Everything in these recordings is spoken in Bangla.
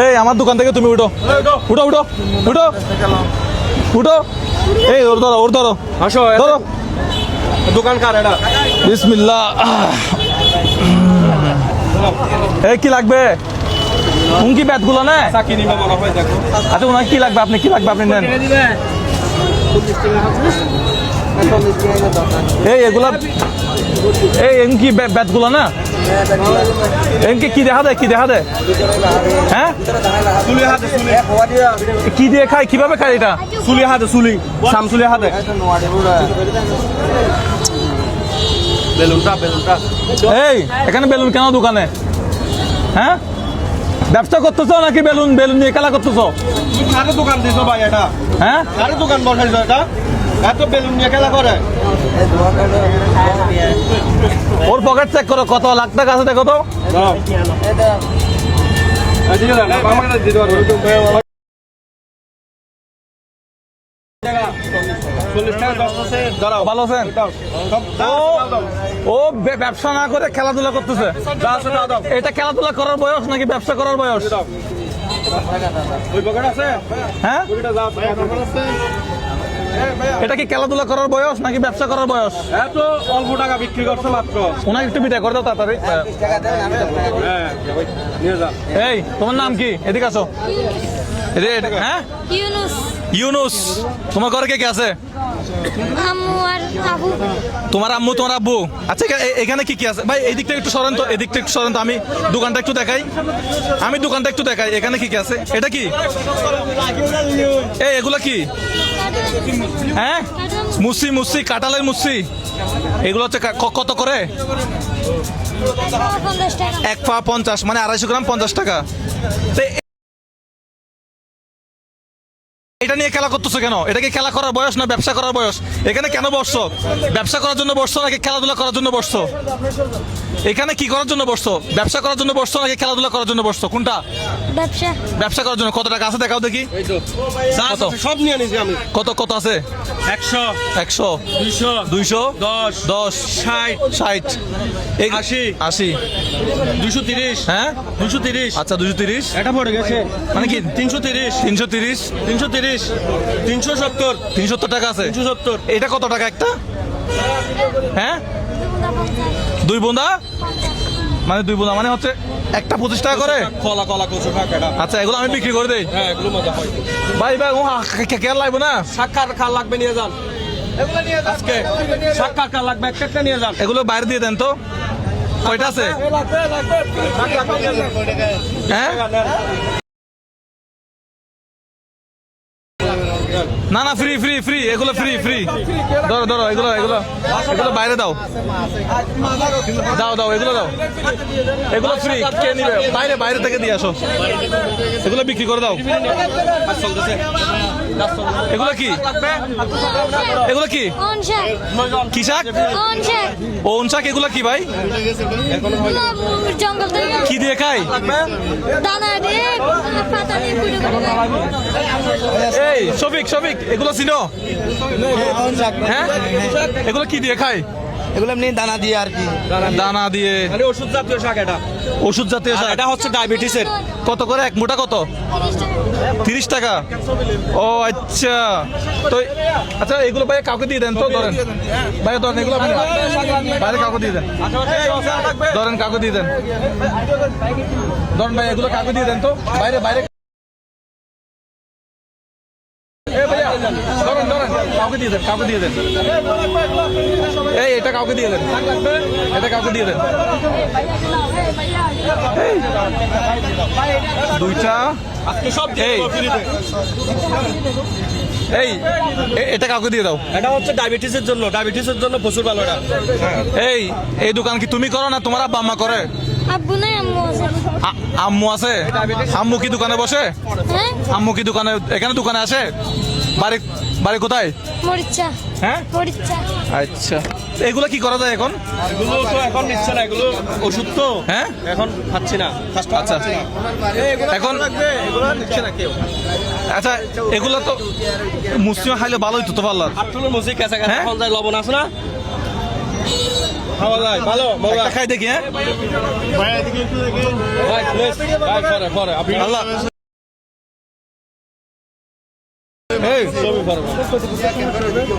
এই আমার দোকান থেকে তুমি উঠো। উঠো। উঠো উঠো উঠো। এই ওর ধরো ওর ধরো। আসো ধরো। দোকান কার এটা? বিসমিল্লাহ। এই কি লাগবে? ব্যাটগুলো না। আচ্ছা ওনার কি লাগবে আপনি কি লাগবে আপনি নেন। এই এগুলা এই এমকি ব্যাটগুলো না? এমকি কি দেখা দেয়? কি দেখা দেয়? হ্যাঁ? হাতে কি দিয়ে খায়? কীভাবে খায় এটা? চুলি হাতে চুলি। সাম চুলি হাতে। বেলুনটা বেলুনটা এই এখানে বেলুন কেন দোকানে? হ্যাঁ? ব্যবসা করতেছো নাকি বেলুন? বেলুন নিয়ে খেলা করতেছো? দোকান দিছো ভাই এটা? হ্যাঁ? দোকান বসাইছো এটা? এত বেলুন নিয়ে খেলা করে? ওর পকেট চেক করো কত? লাখ টাকা আছে দেখো তো। ভালো আছেন? ও ব্যবসা না করে খেলাধুলা করতেছে। এটা খেলাধুলা করার বয়স নাকি ব্যবসা করার বয়স? হ্যাঁ? এটা কি খেলাধুলা করার বয়স নাকি ব্যবসা করার বয়স? এত অল্প টাকা বিক্রি করছে মাত্র। ওনাকে একটু বিদায় করে দাও তাড়াতাড়ি। হ্যাঁ। এই তোমার নাম কি? এদিকে আসো। হ্যাঁ? ইউনুস। ইউনুস। তোমার ঘরে কে কে আছে? আম্মু আর আবু। তোমার আম্মু তোমার আব্বু? আচ্ছা এখা- এখানে কি কি আছে? ভাই এই দিকটা একটু সরেন তো এদিকটা একটু সরেন তো আমি দোকানটা একটু দেখাই। আমি দোকানটা একটু দেখাই এখানে কি কি আছে? এটা কি? এই এগুলা কি? হ্যাঁ? মুসি মুসি কাটালের মুসি। এগুলো হচ্ছে কত করে? এক পা পঞ্চাশ মানে আড়াইশো গ্রাম পঞ্চাশ টাকা। এটা নিয়ে খেলা করতেছো কেন? এটাকে খেলা করার বয়স না ব্যবসা করার বয়স? এখানে কেন বসছো? ব্যবসা করার জন্য বসছো নাকি খেলাধুলা করার জন্য বসছো? এখানে কি করার জন্য বসছো? ব্যবসা করার জন্য বসছো নাকি খেলাধুলা করার জন্য বসছো? কোনটা? ব্যবসা। ব্যবসা করার জন্য। কত টাকা আছে দেখাও দেখি। কত? সব নিয়ে নিছি আমি। কত কত আছে? একশো। একশো। দুইশো। দুইশো? দশ। দশ। ষাট। ষাট। এই- আশি। আশি। দুইশো তিরিশ। হ্যাঁ? দুশো তিরিশ। আচ্ছা দুশো তিরিশ। এটা পড়ে গেছে। মানে কি? তিনশো তিরিশ। তিনশো তিরিশ। তিনশো তিরিশ। তিনশো সত্তর। তিনশো সত্তর টাকা আছে? তিনশো সত্তর। এটা কত টাকা একটা? হ্যাঁ? দুই বোঁদা মানে দুই বোঁদা মানে হচ্ছে একটা পঁচিশ টাকা করে? কলা কলা কচু আচ্ছা এগুলো আমি বিক্রি করে দেই। হ্যাঁ এগুলো মজা হয়। ভাই ভাই ও কেয়ার লাগবে না? সাক্ষাৎ খাল লাগবে নিয়ে যান। এগুলো বাইরে দিয়ে দেন তো। কয়টা আছে। হ্যাঁ? না না ফ্রি ফ্রি ফ্রি এগুলো ফ্রি ফ্রি ধরো ধরো এগুলো এগুলো এগুলো বাইরে দাও। দাও দাও এগুলো দাও। এগুলো ফ্রি কে নিবে? বাইরে বাইরে থেকে দিয়ে আসো। এগুলো বিক্রি করে দাও। এগুলো কি? এগুলো কি? কি শাক? অনশাক ও শাক? এগুলো কি ভাই? কি দিয়ে খাই এই শফিক শফিক এগুলো চিনো? হ্যাঁ? এগুলো কি দিয়ে খাই এগুলো এমনি দানা দিয়ে আর কি। দানা দিয়ে। মানে ওষুধ জাতীয় শাক এটা। ওষুধ জাতীয় শাক? এটা হচ্ছে ডায়াবেটিসের। কত করে? এক মোটা কত? তিরিশ টাকা। ও আচ্ছা। তো আচ্ছা এগুলো ভাই কাউকে দিয়ে দেন তো? ধরেন। ভাই ধরেন এগুলো বাইরে কাউকে দিয়ে দেন। ধরেন কাউকে দিয়ে দেন। ধরেন ভাই এগুলো কাউকে দিয়ে দেন তো? বাইরে বাইরে এ ভাইয়া, ধরেন, ধরেন, কাউকে দিয়ে দেন কাউকে দিয়ে দেন। এই এটা কাউকে দিয়ে দেন। এটা কাউকে দিয়ে দেন। দুইটা। এই। এই এটা কাউকে দিয়ে দাও। এটা হচ্ছে ডায়াবেটিসের জন্য ডায়াবেটিসের জন্য প্রচুর ভালো এটা। এই এই দোকান কি তুমি করো না তোমার আব্বা আম্মা করে? আব্বু নাই আম্মু আছে। আম্মু আছে? আম্মু কি দোকানে বসে? হ্যাঁ। আম্মু কি দোকানে এখানে দোকানে আসে? বাড়ি বাড়ি কোথায়? মরিচা। হ্যাঁ? মরিচা। আচ্ছা। এগুলো কি করা যায় এখন? এগুলো তো এখন নিচ্ছে না এগুলো ওষুধ তো। হ্যাঁ? এখন খাচ্ছি না। আচ্ছা। এখন এগুলো নিচ্ছে না কেউ। আচ্ছা এগুলো তো মুসলিম খাইলে ভালোই তো তো ভালো। আটটুলোর মুসি কাঁচা কাঁচা হ্যাঁ? এখন যায় লবণ আছে না? খাওয়া যায় ভালো মজা। খাই দেখি হ্যাঁ? ভাই প্লিজ ভাই পরে পরে আল্লাহ।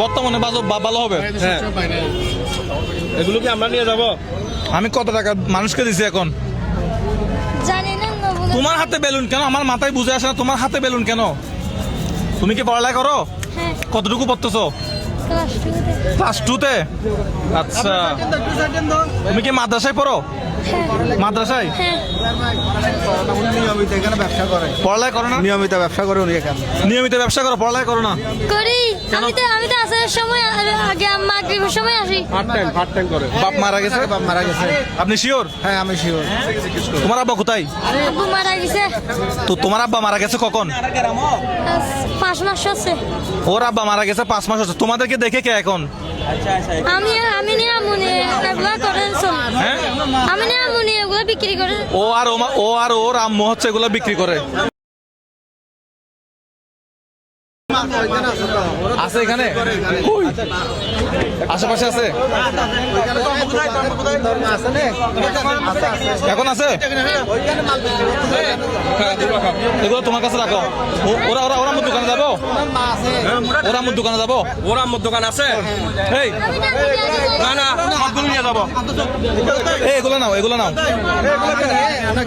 বর্তমানে ভালো হবে? হ্যাঁ। এগুলো কি আমরা নিয়ে যাব? আমি কত টাকা মানুষকে দিছি এখন। তোমার হাতে বেলুন কেন? আমার মাথায় বুঝে আসে না তোমার হাতে বেলুন কেন? তুমি কি পড়ালেখা করো? হ্যাঁ। কতটুকু পড়তেছো? ক্লাস টুতে আচ্ছা। তুমি কি মাদ্রাসায় পড়ো? মাদ্রাসায়? হ্যাঁ। নিয়মিত এখানে ব্যবসা করে পড়ালেখা করো না? নিয়মিত ব্যবসা করে উনি এখানে। নিয়মিত ব্যবসা করো পড়ালেখা করো না? করি। আমি তো আমি তো আসার সময় আগে মাগরিবের সময় আসি। পার্ট টাইম পার্ট টাইম করে। বাপ মারা গেছে? বাপ মারা গেছে। আপনি শিওর? হ্যাঁ আমি শিওর। তোমার আব্বা কোথায়? আব্বু মারা গেছে। তো তোমার আব্বা মারা গেছে কখন? পাঁচ মাস আছে। ওর আব্বা মারা গেছে পাঁচ মাস হচ্ছে তোমাদেরকে দেখে কে এখন? আমি আমি নিয়ে আমুনি এগুলো করেন হ্যাঁ? আমি নিয়ে আমুনি এগুলো বিক্রি করে ও আর ও ও আর ওর আম্মু হচ্ছে এগুলো বিক্রি করে। আছে এখানে? আশেপাশে আছে? এখন আছে? এগুলো তোমার কাছে রাখো। ওরা ওরা ওরা আমার দোকানে যাব? ওরা আমার দোকানে যাব? ওরা আমার দোকান আছে? এই। না না নিয়ে যাব। এই এগুলো নাও এগুলো নাও।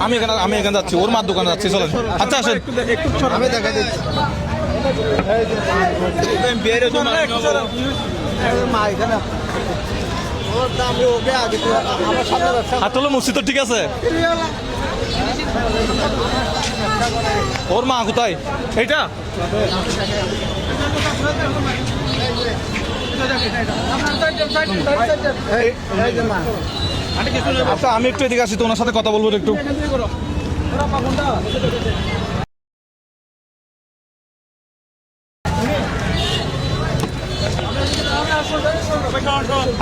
আমি এখানে আমি এখানে যাচ্ছি ওর মার দোকানে যাচ্ছি চলেন। আচ্ছা আসেন। আমি দেখা দিচ্ছি। হাত হলো মুসি তো ঠিক আছে। ওর মা কোথায়? এইটা? আচ্ছা আমি একটু এদিকে আসি তো ওনার সাথে কথা বলব একটু।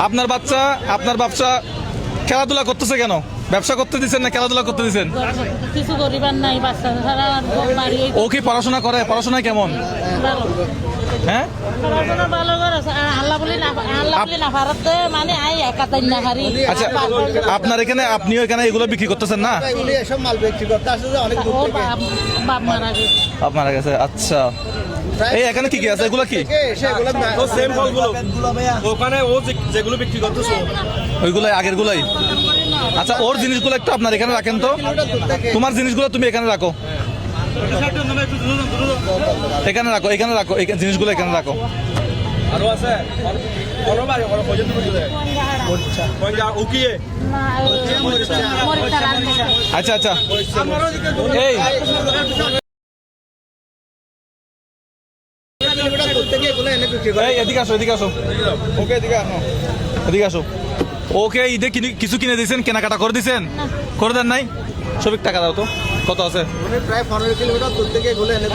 আপনার বাচ্চা আপনার বাচ্চা খেলাধুলা করতেছে কেন? ব্যবসা করতে দিচ্ছেন না খেলাধুলা করতে দিচ্ছেন কিছু নাই বাচ্চা ও কি পড়াশোনা করে? পড়াশোনা কেমন? হ্যাঁ? পড়াশোনা ভালো করে আল্লাহ বলি না আল্লাহ বলি না ভারতে মানে আই একাতাই না হারি। আচ্ছা আপনার এখানে আপনিও এখানে এগুলো বিক্রি করতেছেন না? আপনার কাছে আচ্ছা। এই এখানে কি কি আছে? এগুলো কি? ও সেম ফলগুলো। ওখানে ও যেগুলো বিক্রি করতেছে ওইগুলাই আগের গুলাই আচ্ছা ওর জিনিসগুলো একটু আপনার এখানে রাখেন তো। তোমার জিনিসগুলো তুমি এখানে রাখো। এখানে রাখো এখানে রাখো এই জিনিসগুলো এখানে রাখো। আরও আছে? আচ্ছা আচ্ছা। এই। এদিকে আসো এদিকে আসো। ওকে এদিকে আসো এদিকে আসো। ওকে ঈদে কিছু কিনে দিয়েছেন কেনাকাটা করে দিয়েছেন করে দেন নাই? সবিক টাকা দাও তো কত আছে? প্রায় পনেরো কিলোমিটার দূর থেকে এগুলো এনে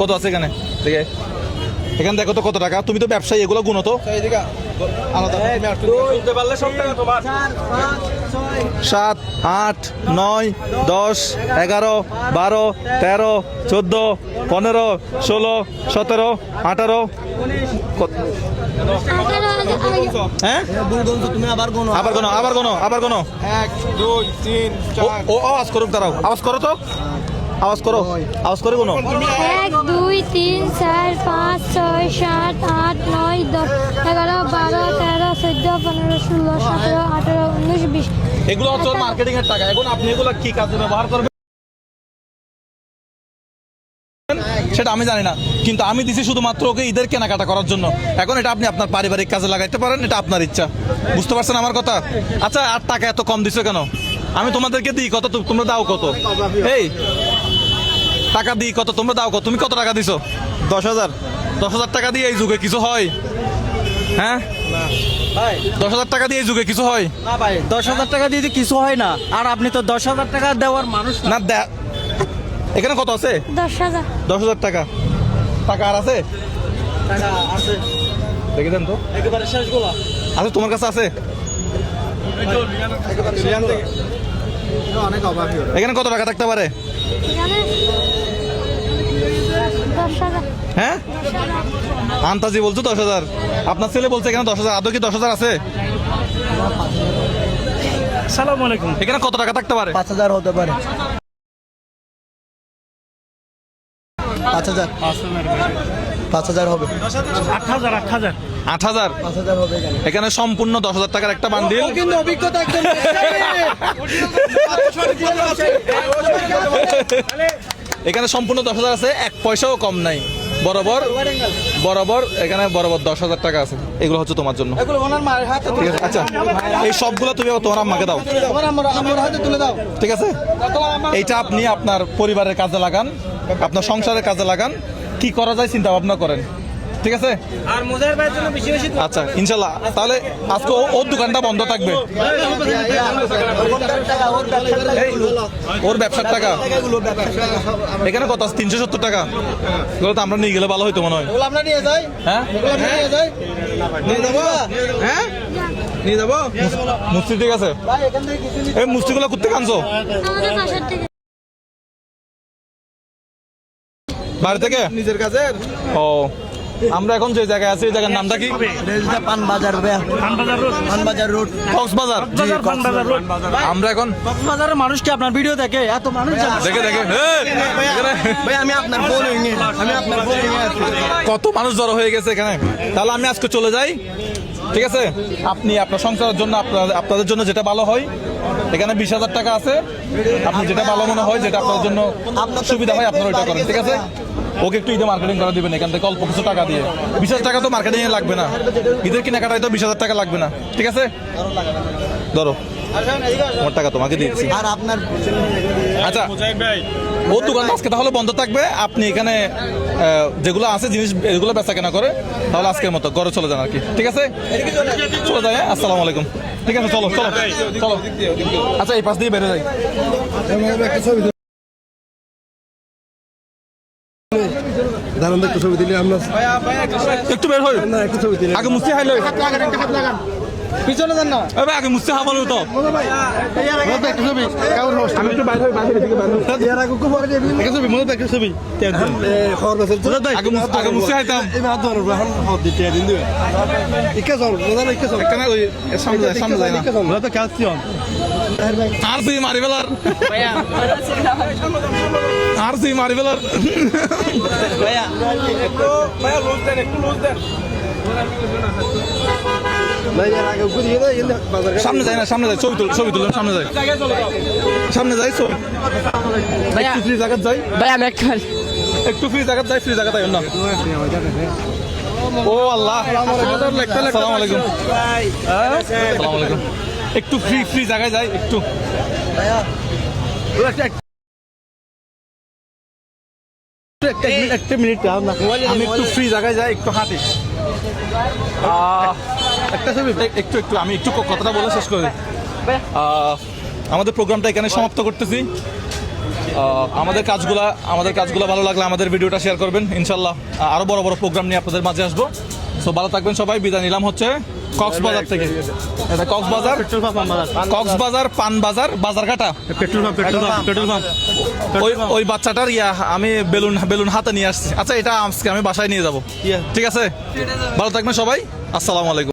কত আছে এখানে? দেখে এখানে দেখো তো কত টাকা? তুমি তো ব্যবসায়ী এগুলো গুনো তো। সাত আট নয় দশ এগারো বারো তেরো চোদ্দ পনেরো ষোলো সতেরো আঠারো। হ্যাঁ? তুমি আবার কোনো আবার কোনো আবার কোনো এক দুই তিন ও আওয়াজ করুক দাঁড়াও। আওয়াজ করো তো। আওয়াজ করো আওয়াজ করে কোনো? এক দুই তিন চার পাঁচ ছয় সাত আট নয় দশ এগারো বারো তেরো চোদ্দ পনেরো ষোলো সতেরো আঠারো উনিশ বিশ। এগুলো হচ্ছে মার্কেটিং এর টাকা। এখন আপনি এগুলো কি কাজে ব্যবহার করবেন? সেটা আমি জানি না। কিন্তু আমি দিছি শুধুমাত্র ওকে ঈদের কেনাকাটা করার জন্য। এখন এটা আপনি আপনার পারিবারিক কাজে লাগাইতে পারেন এটা আপনার ইচ্ছা। বুঝতে পারছেন আমার কথা? আচ্ছা আর টাকা এত কম দিছো কেন? আমি তোমাদেরকে দিই কত তোমরা দাও কত? এই টাকা দিই কত? তোমরা দাও কত? তুমি কত টাকা দিছো? দশ হাজার। দশ হাজার টাকা দিয়ে এই যুগে কিছু হয়? হ্যাঁ? দশ হাজার টাকা দিয়ে এই যুগে কিছু হয়? না ভাই দশ হাজার টাকা দিয়ে কিছু হয় না আর আপনি তো দশ হাজার টাকা দেওয়ার মানুষ না। না দে- এখানে কত আছে? দশ হাজার। দশ হাজার টাকা। টাকা আর আছে? টাকা আছে। দেখে দেন তো। একেবারে শেষগুলো আচ্ছা তোমার কাছে আছে? এখানে কত টাকা থাকতে পারে? হ্যাঁ? আন্তাজি বলছো দশ হাজার। আপনার ছেলে বলছে এখানে দশ হাজার। আদৌ কি দশ হাজার আছে? আলাইকুম। এখানে কত টাকা থাকতে পারে? পাঁচ হাজার হতে পারে। পাঁচ হাজার। পাঁচ হাজার হবে। আট হাজার আট হাজার। আট হাজার? পাঁচ হাজার হবে এখানে। এখানে সম্পূর্ণ দশ হাজার টাকার একটা বান্ডিল। কিন্তু অভিজ্ঞতা একদম এখানে সম্পূর্ণ দশ হাজার আছে এক পয়সাও কম নাই। বরাবর বরাবর এখানে বরাবর দশ হাজার টাকা আছে। এগুলো হচ্ছে তোমার জন্য। ঠিক আছে আচ্ছা এই সবগুলো তুমি তোমার আম্মাকে দাও। ঠিক আছে? এইটা আপনি আপনার পরিবারের কাজে লাগান আপনার সংসারের কাজে লাগান। কি করা যায় চিন্তা ভাবনা করেন। ঠিক আছে? আর মুজাহির ভাইয়ের জন্য বেশি বেশি আচ্ছা ইনশাল্লাহ। তাহলে আজকে ও- ওর দোকানটা বন্ধ থাকবে। ওর ব্যবসার টাকা? এখানে কত আছে? তিনশো সত্তর টাকা। তো আমরা নিয়ে গেলে ভালো হইতো মনে হয়। আমরা নিয়ে যাই। হ্যাঁ? নিয়ে যাই। নিয়ে যাব? হ্যাঁ? নিয়ে যাব? মুস্তি ঠিক আছে? ভাই এখান থেকে এই মুস্তিগুলো করতে কানছো বাড়ি থেকে? নিজের কাজের। ও। আমরা এখন যে জায়গায় আছি এই জায়গার নামটা কি? পান বাজার পানবাজার রোড। পান বাজার রোড। কক্সবাজার। বাজার রোড। আমরা এখন কক্সবাজারের মানুষ কি আপনার ভিডিও দেখে? এত মানুষ? দেখে দেখে। ভাই আমি আপনার ফোন আমি আপনার ফোন কত মানুষ জড়ো হয়ে গেছে এখানে? তাহলে আমি আজকে চলে যাই। ঠিক আছে? আপনি আপনার সংসারের জন্য আপনার আপনাদের জন্য যেটা ভালো হয় এখানে বিশ হাজার টাকা আছে। আপনি যেটা ভালো মনে হয়, যেটা আপনার জন্য সুবিধা হয়, আপনার ওইটা করেন, ঠিক আছে? ওকে একটু ঈদে মার্কেটিং করে দিবেন, এখান থেকে অল্প কিছু টাকা দিয়ে। বিশ হাজার টাকা তো মার্কেটিং এ লাগবে না। ঈদের কেনাকাটায় তো বিশ হাজার টাকা লাগবে না, ঠিক আছে? ধরো। আমার টাকা তোমাকে দিচ্ছি আর আপনার আচ্ছা ও দোকান আজকে তাহলে বন্ধ থাকবে। আপনি এখানে যেগুলো আছে জিনিস এগুলো বেচা কেনা করে তাহলে আজকের মতো ঘরে চলে যান আর কি। ঠিক আছে? চলে যায় হ্যাঁ? আসসালামু আলাইকুম। ঠিক আছে চলো চলো চলো। আচ্ছা এই পাশ দিয়ে বেরো যাই। একটা ছবি দিলে আমরা। একটু বের হই। একটা ছবি দিলে আগে মুস্তি হাইলো পিছনে যান না এবার আগে মুস্তি হামালো তো। একটা ছবি কেমন হোস্ট আমি একটু বাইরে হই বাইরে থেকে বাইরে হই। এর আগে মুস্তি দিন না ইকে চল তো আর তুই মারি ফেলার। আর তুই মারি ফেলার। ভাই এর আগে ঘুরে গিয়ে এই বাজার সামনে যায় না সামনে যায় ছবি তুল ছবি তুলুন সামনে যায়। সামনে যাই ছবি। ফ্রি জায়গা যাই। ভাই আমি একটা একটু ফ্রি জায়গা যাই ফ্রি জায়গা তাই না ও আল্লাহ। আসসালামু আলাইকুম। আসসালামু আলাইকুম একটু ফ্রি ফ্রি জায়গায় যাই একটু। একটা মিনিট আমি একটু ফ্রি জায়গায় যাই একটু হাঁটি। একটা ছবি এক- একটু একটু, আমি একটু কথাটা বলে শেষ করে আমাদের প্রোগ্রামটা এখানে সমাপ্ত করতেছি। আমাদের কাজগুলা, আমাদের কাজগুলো ভালো লাগলে আমাদের ভিডিওটা শেয়ার করবেন। ইনশাল্লাহ আরও আরও বড় বড় প্রোগ্রাম নিয়ে আপনাদের মাঝে আসব। সো ভালো থাকবেন সবাই, বিদায় নিলাম হচ্ছে। কক্সবাজার থেকে। এটা কক্সবাজার? কক্সবাজার পান বাজার বাজারঘাটা। Petrol pump petrol pump petrol pump. ওই ওই বাচ্চাটার ইয়া আমি বেলুন বেলুন হাতে নিয়ে আসছি। আচ্ছা এটা আজকে আমি বাসায় নিয়ে যাব। ঠিক আছে? ভালো থাকবেন সবাই। আসসালামু আলাইকুম।